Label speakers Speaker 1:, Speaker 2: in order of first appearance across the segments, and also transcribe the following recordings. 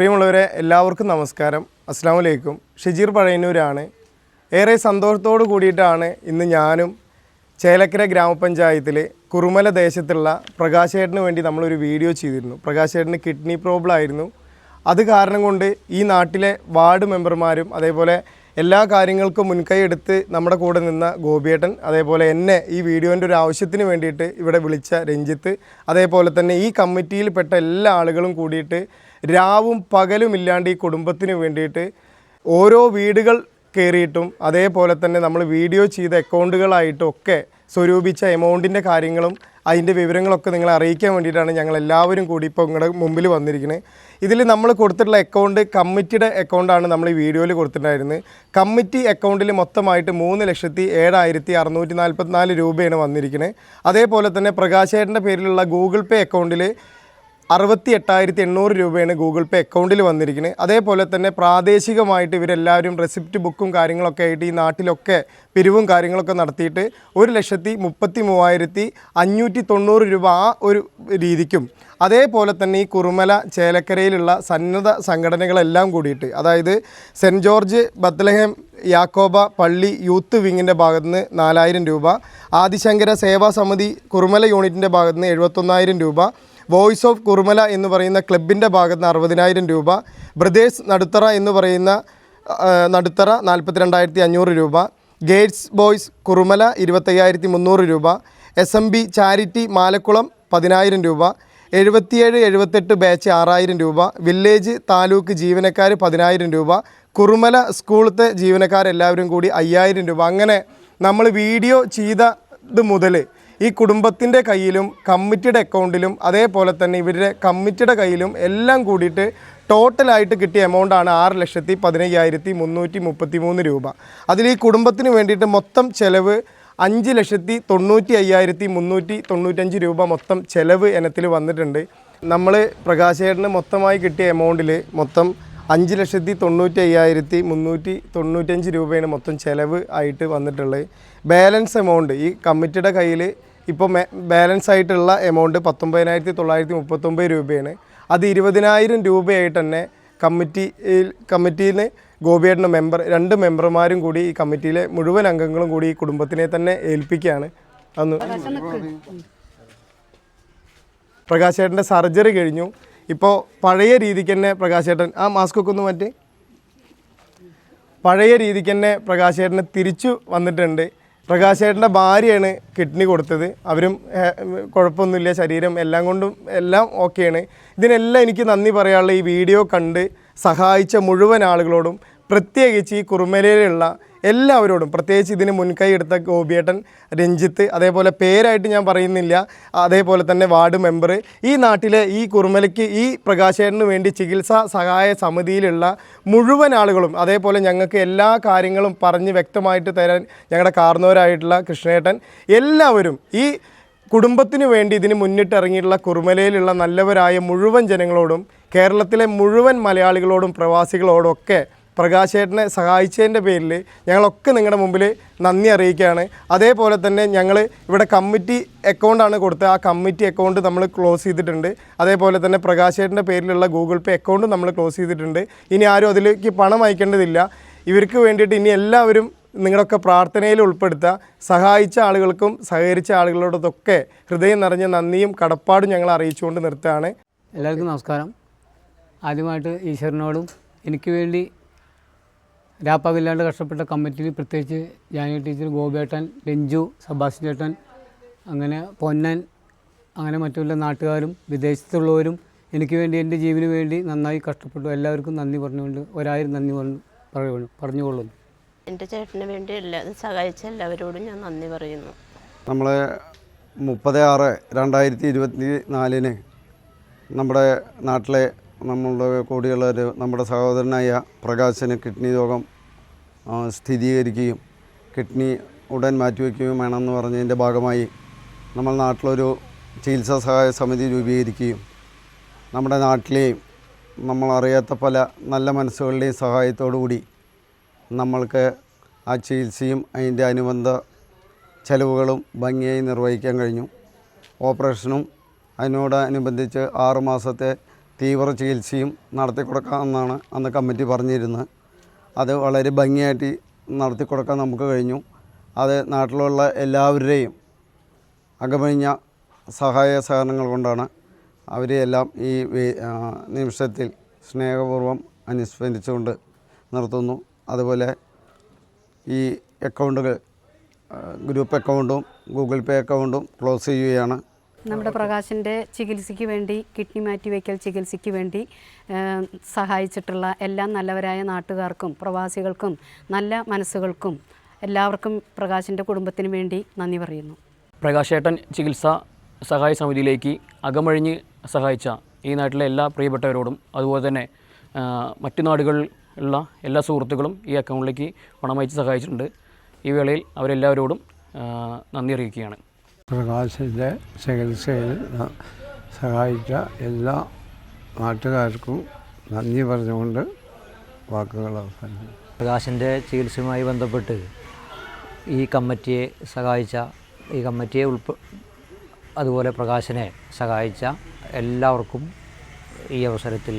Speaker 1: പ്രിയമുള്ളവരെ എല്ലാവർക്കും നമസ്കാരം. അസ്സാം വലൈക്കും ഷജീർ പഴയന്നൂരാണ്. ഏറെ സന്തോഷത്തോടു കൂടിയിട്ടാണ് ഇന്ന് ഞാനും ചേലക്കര ഗ്രാമപഞ്ചായത്തിൽ കുറുമല ദേശത്തുള്ള പ്രകാശേട്ടന് വേണ്ടി നമ്മളൊരു വീഡിയോ ചെയ്തിരുന്നു. പ്രകാശേട്ടന് കിഡ്നി പ്രോബ്ലം ആയിരുന്നു. അത് കാരണം കൊണ്ട് ഈ നാട്ടിലെ വാർഡ് മെമ്പർമാരും അതേപോലെ എല്ലാ കാര്യങ്ങൾക്കും മുൻകൈ എടുത്ത് നമ്മുടെ കൂടെ നിന്ന ഗോപിയേട്ടൻ അതേപോലെ എന്നെ ഈ വീഡിയോന്റെ ഒരു ആവശ്യത്തിന് വേണ്ടിയിട്ട് ഇവിടെ വിളിച്ച രഞ്ജിത്ത് അതേപോലെ തന്നെ ഈ കമ്മിറ്റിയിൽപ്പെട്ട എല്ലാ ആളുകളും കൂടിയിട്ട് രാവും പകലും ഇല്ലാണ്ട് ഈ കുടുംബത്തിന് വേണ്ടിയിട്ട് ഓരോ വീടുകൾ കയറിയിട്ടും അതേപോലെ തന്നെ നമ്മൾ വീഡിയോ ചെയ്ത അക്കൗണ്ടുകളായിട്ടും ഒക്കെ സ്വരൂപിച്ച എമൗണ്ടിന്റെ കാര്യങ്ങളും അതിന്റെ വിവരങ്ങളൊക്കെ നിങ്ങളെ അറിയിക്കാൻ വേണ്ടിയിട്ടാണ് ഞങ്ങൾ എല്ലാവരും കൂടി ഇപ്പോൾ നിങ്ങളുടെ മുമ്പിൽ വന്നിരിക്കുന്നത് ഇതിൽ നമ്മൾ കൊടുത്തിട്ടുള്ള അക്കൗണ്ട് കമ്മിറ്റിയുടെ അക്കൗണ്ടാണ് നമ്മൾ ഈ വീഡിയോയിൽ കൊടുത്തിട്ടുണ്ടായിരുന്നത്. കമ്മിറ്റി അക്കൗണ്ടിൽ മൊത്തമായിട്ട് മൂന്ന് ലക്ഷത്തി ഏഴായിരത്തി അറുന്നൂറ്റി നാൽപ്പത്തിനാല് രൂപയാണ് വന്നിരിക്കുന്നത് അതേപോലെ തന്നെ പ്രകാശേട്ടന്റെ പേരിലുള്ള ഗൂഗിൾ പേ അക്കൗണ്ടിൽ അറുപത്തി എട്ടായിരത്തി എണ്ണൂറ് രൂപയാണ് ഗൂഗിൾ പേ അക്കൗണ്ടിൽ വന്നിരിക്കുന്നത്. അതേപോലെ തന്നെ പ്രാദേശികമായിട്ട് ഇവരെല്ലാവരും റെസിപ്റ്റ് ബുക്കും കാര്യങ്ങളൊക്കെ ആയിട്ട് ഈ നാട്ടിലൊക്കെ പിരിവും കാര്യങ്ങളൊക്കെ നടത്തിയിട്ട് ഒരു ലക്ഷത്തി മുപ്പത്തി മൂവായിരത്തി അഞ്ഞൂറ്റി തൊണ്ണൂറ് രൂപ ആ ഒരു രീതിക്കും. അതേപോലെ തന്നെ ഈ കുറുമല ചേലക്കരയിലുള്ള സന്നദ്ധ സംഘടനകളെല്ലാം കൂടിയിട്ട് അതായത് സെന്റ് ജോർജ് ബത്ലഹേം യാക്കോബ പള്ളി യൂത്ത് വിങ്ങിന്റെ ഭാഗത്തുനിന്ന് നാലായിരം രൂപ ആദിശങ്കര സേവാ സമിതി കുറുമല യൂണിറ്റിന്റെ ഭാഗത്തുനിന്ന് എഴുപത്തൊന്നായിരം രൂപ വോയിസ് ഓഫ് കുറുമല എന്ന് പറയുന്ന ക്ലബിന്റെ ഭാഗത്ത് നിന്ന് അറുപതിനായിരം രൂപ ബ്രദേഴ്സ് നടുത്തറ എന്ന് പറയുന്ന നടുത്തറ നാൽപ്പത്തിരണ്ടായിരത്തി അഞ്ഞൂറ് രൂപ ഗേറ്റ്സ് ബോയ്സ് കുറുമല ഇരുപത്തയ്യായിരത്തി മുന്നൂറ് രൂപ S M B charity Malakkulam പതിനായിരം രൂപ എഴുപത്തിയേഴ് എഴുപത്തെട്ട് ബാച്ച് ആറായിരം രൂപ വില്ലേജ് താലൂക്ക് ജീവനക്കാർ പതിനായിരം രൂപ കുറുമല സ്കൂളത്തെ ജീവനക്കാരെല്ലാവരും കൂടി അയ്യായിരം രൂപ. അങ്ങനെ നമ്മൾ വീഡിയോ ചെയ്തത് മുതൽ ഈ കുടുംബത്തിന്റെ കയ്യിലും കമ്മിറ്റിയുടെ അക്കൗണ്ടിലും അതേപോലെ തന്നെ ഇവരുടെ കമ്മിറ്റിയുടെ കയ്യിലും എല്ലാം കൂടിയിട്ട് ടോട്ടലായിട്ട് കിട്ടിയ എമൗണ്ടാണ് ആറ് ലക്ഷത്തി പതിനയ്യായിരത്തി മുന്നൂറ്റി മുപ്പത്തി മൂന്ന് രൂപ. അതിൽ ഈ കുടുംബത്തിന് വേണ്ടിയിട്ട് മൊത്തം ചെലവ് അഞ്ച് ലക്ഷത്തി തൊണ്ണൂറ്റി അയ്യായിരത്തി മുന്നൂറ്റി തൊണ്ണൂറ്റഞ്ച് രൂപ മൊത്തം ചെലവ് ഇനത്തിൽ വന്നിട്ടുണ്ട്. നമ്മൾ പ്രകാശേട്ടന് മൊത്തമായി കിട്ടിയ എമൗണ്ടിൽ മൊത്തം അഞ്ച് ലക്ഷത്തി തൊണ്ണൂറ്റി അയ്യായിരത്തി മുന്നൂറ്റി തൊണ്ണൂറ്റഞ്ച് രൂപയാണ് മൊത്തം ചിലവ് ആയിട്ട് വന്നിട്ടുള്ളത്. ബാലൻസ് എമൗണ്ട് ഈ കമ്മിറ്റിയുടെ കയ്യിൽ ഇപ്പോൾ ബാലൻസ് ആയിട്ടുള്ള എമൗണ്ട് പത്തൊമ്പതിനായിരത്തി തൊള്ളായിരത്തി മുപ്പത്തൊമ്പത് രൂപയാണ്. അത് ഇരുപതിനായിരം രൂപയായിട്ട് തന്നെ കമ്മിറ്റിയിൽ കമ്മിറ്റിയിൽ ഗോപിയേട്ടന്റെ മെമ്പർ രണ്ട് മെമ്പർമാരും കൂടി ഈ കമ്മിറ്റിയിലെ മുഴുവൻ അംഗങ്ങളും കൂടി ഈ കുടുംബത്തിനെ തന്നെ ഏൽപ്പിക്കുകയാണ്. അന്ന് പ്രകാശേട്ടന്റെ സർജറി കഴിഞ്ഞു. ഇപ്പോൾ പഴയ രീതിക്ക് തന്നെ പ്രകാശേട്ടൻ ആ മാസ്കൊക്കെ ഒന്ന് മാറ്റി. പഴയ രീതിക്ക് തന്നെ പ്രകാശേട്ടനെ തിരിച്ചു വന്നിട്ടുണ്ട്. പ്രകാശേട്ടന്റെ ഭാര്യയാണ് കിഡ്നി കൊടുത്തത്. അവരും കുഴപ്പമൊന്നുമില്ല. ശരീരം എല്ലാം കൊണ്ടും എല്ലാം ഓക്കെയാണ്. ഇതിനെല്ലാം എനിക്ക് നന്ദി പറയാനുള്ള ഈ വീഡിയോ കണ്ട് സഹായിച്ച മുഴുവൻ ആളുകളോടും പ്രത്യേകിച്ച് ഈ കുറുമലയിലുള്ള എല്ലാവരോടും. പ്രത്യേകിച്ച് ഇതിന് മുൻകൈ എടുത്ത ഗോപിയേട്ടൻ രഞ്ജിത്ത് അതേപോലെ പേരായിട്ട് ഞാൻ പറയുന്നില്ല. അതേപോലെ തന്നെ വാർഡ് മെമ്പർ ഈ നാട്ടിലെ ഈ കുറുമലയ്ക്ക് ഈ പ്രകാശേട്ടന് വേണ്ടി ചികിത്സാ സഹായ സമിതിയിലുള്ള മുഴുവൻ ആളുകളും അതേപോലെ ഞങ്ങൾക്ക് എല്ലാ കാര്യങ്ങളും പറഞ്ഞ് വ്യക്തമായിട്ട് തരാൻ ഞങ്ങളുടെ കാർന്നവരായിട്ടുള്ള കൃഷ്ണേട്ടൻ എല്ലാവരും ഈ കുടുംബത്തിന് വേണ്ടി ഇതിന് മുന്നിട്ടിറങ്ങിയിട്ടുള്ള കുറുമലയിലുള്ള നല്ലവരായ മുഴുവൻ ജനങ്ങളോടും കേരളത്തിലെ മുഴുവൻ മലയാളികളോടും പ്രവാസികളോടും ഒക്കെ പ്രകാശേട്ടനെ സഹായിച്ചതിന്റെ പേരിൽ ഞങ്ങളൊക്കെ നിങ്ങളുടെ മുമ്പിൽ നന്ദി അറിയിക്കുകയാണ്. അതേപോലെ തന്നെ ഞങ്ങൾ ഇവിടെ കമ്മിറ്റി അക്കൗണ്ടാണ് കൊടുത്തത്. ആ കമ്മിറ്റി അക്കൗണ്ട് നമ്മൾ ക്ലോസ് ചെയ്തിട്ടുണ്ട്. അതേപോലെ തന്നെ പ്രകാശേട്ടന്റെ പേരിലുള്ള ഗൂഗിൾ പേ അക്കൗണ്ടും നമ്മൾ ക്ലോസ് ചെയ്തിട്ടുണ്ട്. ഇനി ആരും അതിലേക്ക് പണം അയക്കേണ്ടതില്ല. ഇവർക്ക് വേണ്ടിയിട്ട് ഇനി എല്ലാവരും നിങ്ങളൊക്കെ പ്രാർത്ഥനയിൽ ഉൾപ്പെടുത്തുക. സഹായിച്ച ആളുകൾക്കും സഹകരിച്ച ആളുകളോടൊക്കെ ഹൃദയം നിറഞ്ഞ നന്ദിയും കടപ്പാടും ഞങ്ങൾ അറിയിച്ചുകൊണ്ട് നിർത്തുകയാണ്.
Speaker 2: എല്ലാവർക്കും നമസ്കാരം. ആദ്യമായിട്ട് ഈശ്വരനോടും എനിക്ക് വേണ്ടി രാപ്പകലില്ലാണ്ട് കഷ്ടപ്പെട്ട കമ്മിറ്റിയിൽ പ്രത്യേകിച്ച് ജാനി ടീച്ചർ ഗോപേട്ടൻ രഞ്ജു സബാസ് ചേട്ടൻ അങ്ങനെ പൊന്നൻ അങ്ങനെ മറ്റുള്ള നാട്ടുകാരും വിദേശത്തുള്ളവരും എനിക്ക് വേണ്ടി എന്റെ ജീവന് വേണ്ടി നന്നായി കഷ്ടപ്പെട്ടു. എല്ലാവർക്കും നന്ദി പറഞ്ഞുകൊണ്ട് ഒരായിരം നന്ദി പറഞ്ഞു പറയുന്നു പറഞ്ഞുകൊള്ളുന്നു.
Speaker 3: എന്റെ ചേട്ടന് വേണ്ടി എല്ലാ സഹായിച്ച എല്ലാവരോടും ഞാൻ നന്ദി പറയുന്നു.
Speaker 4: നമ്മൾ മുപ്പത് ആറ് രണ്ടായിരത്തി ഇരുപത്തി നാലിന് നമ്മുടെ നാട്ടിലെ നമ്മളുടെ കൂടിയുള്ള നമ്മുടെ സഹോദരനായ പ്രകാശന് കിഡ്നി രോഗം സ്ഥിരീകരിക്കുകയും കിഡ്നി ഉടൻ മാറ്റിവെക്കുകയും വേണമെന്ന് പറഞ്ഞതിന്റെ ഭാഗമായി നമ്മൾ നാട്ടിലൊരു ചികിത്സാ സഹായ സമിതി രൂപീകരിക്കുകയും നമ്മുടെ നാട്ടിലെയും നമ്മൾ അറിയാത്ത പല നല്ല മനസ്സുകളുടെയും സഹായത്തോടു കൂടി നമ്മൾക്ക് ആ ചികിത്സയും അതിന്റെ അനുബന്ധ ചെലവുകളും ഭംഗിയായി നിർവഹിക്കാൻ കഴിഞ്ഞു. ഓപ്പറേഷനും അതിനോടനുബന്ധിച്ച് ആറ് മാസത്തെ തീവ്ര ചികിത്സയും നടത്തി കൊടുക്കാമെന്നാണ് അന്ന് കമ്മിറ്റി പറഞ്ഞിരുന്നത്. അത് വളരെ ഭംഗിയായിട്ട് നടത്തി കൊടുക്കാൻ നമുക്ക് കഴിഞ്ഞു. അത് നാട്ടിലുള്ള എല്ലാവരുടെയും അകമഴിഞ്ഞ സഹായ സഹകരണങ്ങൾ കൊണ്ടാണ് അവരെയെല്ലാം ഈ നിമിഷത്തിൽ സ്നേഹപൂർവം അനുസ്മരിച്ചുകൊണ്ട് നിർത്തുന്നു. അതുപോലെ ഈ അക്കൗണ്ടുകൾ ഗ്രൂപ്പ് അക്കൗണ്ടും ഗൂഗിൾ പേ അക്കൗണ്ടും ക്ലോസ് ചെയ്യുകയാണ്.
Speaker 5: നമ്മുടെ പ്രകാശിന്റെ ചികിത്സയ്ക്ക് വേണ്ടി കിഡ്നി മാറ്റിവെക്കൽ ചികിത്സയ്ക്ക് വേണ്ടി സഹായിച്ചിട്ടുള്ള എല്ലാ നല്ലവരായ നാട്ടുകാർക്കും പ്രവാസികൾക്കും നല്ല മനസ്സുകൾക്കും എല്ലാവർക്കും പ്രകാശിന്റെ കുടുംബത്തിന് വേണ്ടി നന്ദി പറയുന്നു.
Speaker 6: പ്രകാശേട്ടൻ ചികിത്സ സഹായ സമിതിയിലേക്ക് അകമഴിഞ്ഞ് സഹായിച്ച ഈ നാട്ടിലെ എല്ലാ പ്രിയപ്പെട്ടവരോടും അതുപോലെ തന്നെ മറ്റു നാടുകളിൽ ഉള്ള എല്ലാ സുഹൃത്തുക്കളും ഈ അക്കൗണ്ടിലേക്ക് പണം അയച്ച് സഹായിച്ചിട്ടുണ്ട്. ഈ വേളയിൽ അവരെല്ലാവരോടും നന്ദി അറിയിക്കുകയാണ്.
Speaker 7: പ്രകാശിന്റെ ചികിത്സയിൽ സഹായിച്ച എല്ലാ നാട്ടുകാർക്കും നന്ദി പറഞ്ഞുകൊണ്ട് വാക്കുകൾ അവസാനിക്കും
Speaker 8: പ്രകാശിന്റെ ചികിത്സയുമായി ബന്ധപ്പെട്ട് ഈ കമ്മിറ്റിയെ സഹായിച്ച ഈ കമ്മിറ്റിയെ ഉൾപ്പെ അതുപോലെ പ്രകാശിനെ സഹായിച്ച എല്ലാവർക്കും ഈ അവസരത്തിൽ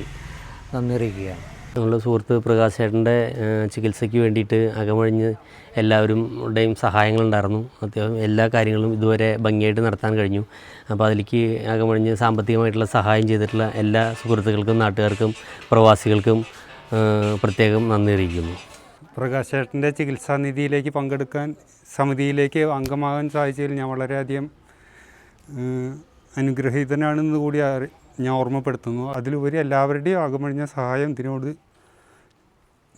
Speaker 8: നന്ദി അറിയിക്കുകയാണ്.
Speaker 9: ഞങ്ങളുടെ സുഹൃത്ത് പ്രകാശ് ചേട്ടന്റെ ചികിത്സയ്ക്ക് വേണ്ടിയിട്ട് അകമഴിഞ്ഞ് എല്ലാവരുടെയും സഹായങ്ങളുണ്ടായിരുന്നു. അത്യാവശ്യം എല്ലാ കാര്യങ്ങളും ഇതുവരെ ഭംഗിയായിട്ട് നടത്താൻ കഴിഞ്ഞു. അപ്പോൾ അതിലേക്ക് അകമഴിഞ്ഞ് സാമ്പത്തികമായിട്ടുള്ള സഹായം ചെയ്തിട്ടുള്ള എല്ലാ സുഹൃത്തുക്കൾക്കും നാട്ടുകാർക്കും പ്രവാസികൾക്കും പ്രത്യേകം നന്ദി അറിയിക്കുന്നു.
Speaker 10: പ്രകാശേട്ടന്റെ ചികിത്സാ നിധിയിലേക്ക് പങ്കെടുക്കാൻ സമിതിയിലേക്ക് അംഗമാകാൻ സാധിച്ചതിൽ ഞാൻ വളരെയധികം അനുഗ്രഹീതനാണെന്ന് കൂടി ഞാൻ ഓർമ്മപ്പെടുത്തുന്നു. അതിലുപരി എല്ലാവരുടെയും ആകമഴിഞ്ഞ സഹായം ഇതിനോട്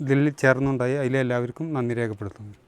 Speaker 10: ഇതിൽ ചേർന്നുണ്ടായി. അതിലെല്ലാവർക്കും നന്ദി രേഖപ്പെടുത്തുന്നു.